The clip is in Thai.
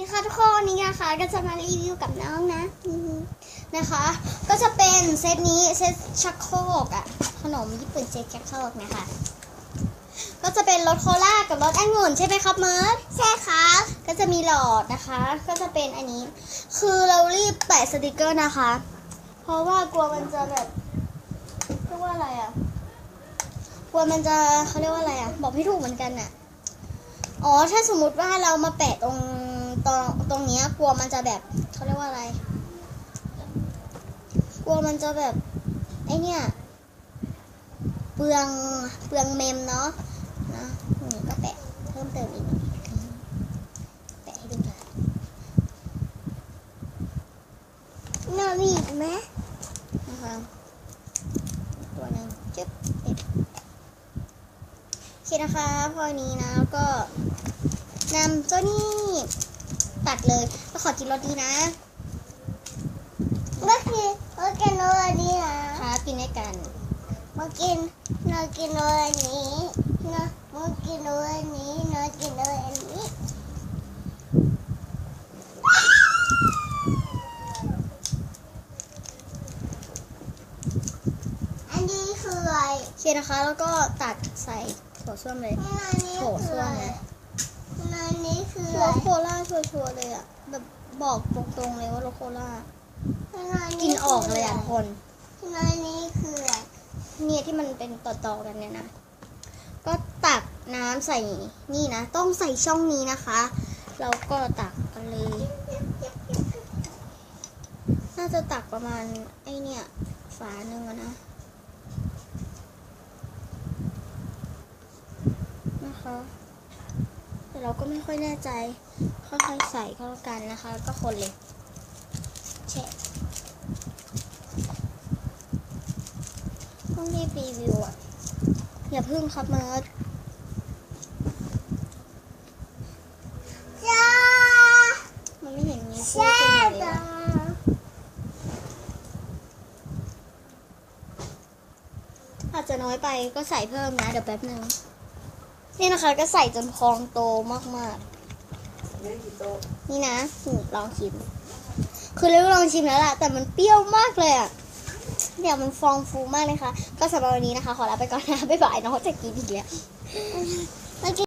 ดีค่ะทุกคนนี่นะคะก็จะมารีวิวกับน้องนะอืมนะคะ ก็จะเป็นเซตนี้เซตชักโครกอะขนมญี่ปุ่นเซตชักโครกนะคะ ก็จะเป็นรสโคลากับรสองุ่นใช่ไหมครับเมิร์ดใช่ครับก็จะมีหลอดนะคะ ก็จะเป็นอันนี้ คือเรารีบแปะสติกเกอร์นะคะ เพราะว่ากลัวมันจะแบบเรียกว่าอะไรอะกลัวมันจะเขาเรียกว่าอะไรอะบอกไม่ถูกเหมือนกันอะอ๋อ ถ้าสมมุติว่าเรามาแปะตรง ตรงตรงเนี้ยกลัวมันจะแบบเขาเรียกว่าอะไร กลัวมันจะแบบไอเนี่ยเปลืองเปลืองเมมเนาะนะนี่ก็แปะเพิ่มเติมอีกแปะให้ดูค่ะน่ามีอีกไหมนะคะตัวหนึ่งจึ๊บติดโอเคนะคะพอนี้นะแล้วก็นำตัวนี้ ตัดเลยก็ขอกินรสดีนะเมื่อกี้เมื่อกี้นรสดีนะครับกินด้วยกันเมื่อกี้นอกินรสนี้นะเมื่อกี้นรสนี้นอกินรสนี้อันนี้คืออะไรโอเคนะคะ แล้วก็ตัดใส่โถส้วมเลยโถส้วมนะ อันนี้คือรสโคล่าชัวร์ๆเลยอะ แบบบอกตรงๆเลยว่ารสโคล่า กินออกเลยอะทุกคนอันนี้คืออะไรเนี่ยที่มันเป็นต่อๆกันเนี่ยนะ ก็ตักน้ำใส่นี่นะ ต้องใส่ช่องนี้นะคะ แล้วก็ตักกันเลย น่าจะตักประมาณไอเนี่ยฝาหนึ่งอะนะนะคะ แต่เราก็ไม่ค่อยแน่ใจค่อยๆใส่เข้ากันนะคะแล้วก็คนเลยแชะต้องรีบรีวิวอะอย่าพึ่งครับเมิร์ดจ้ามันไม่เห็นมีพูดจ้าขึ้นเลยจ้าอะอาจจะน้อยไปก็ใส่เพิ่มนะ เดี๋ยวแป๊บนึง นี่นะคะก็ใส่จนพองโตมากๆ นี่นะนี่ลองชิม คือเราลองชิมแล้วล่ะ แต่มันเปรี้ยวมากเลยอะเดี๋ยวมันฟองฟูมากเลยค่ะ ก็สำหรับวันนี้นะคะ ขอลาไปก่อนนะ บ๊ายบายน้องจะกินอีกแล้ว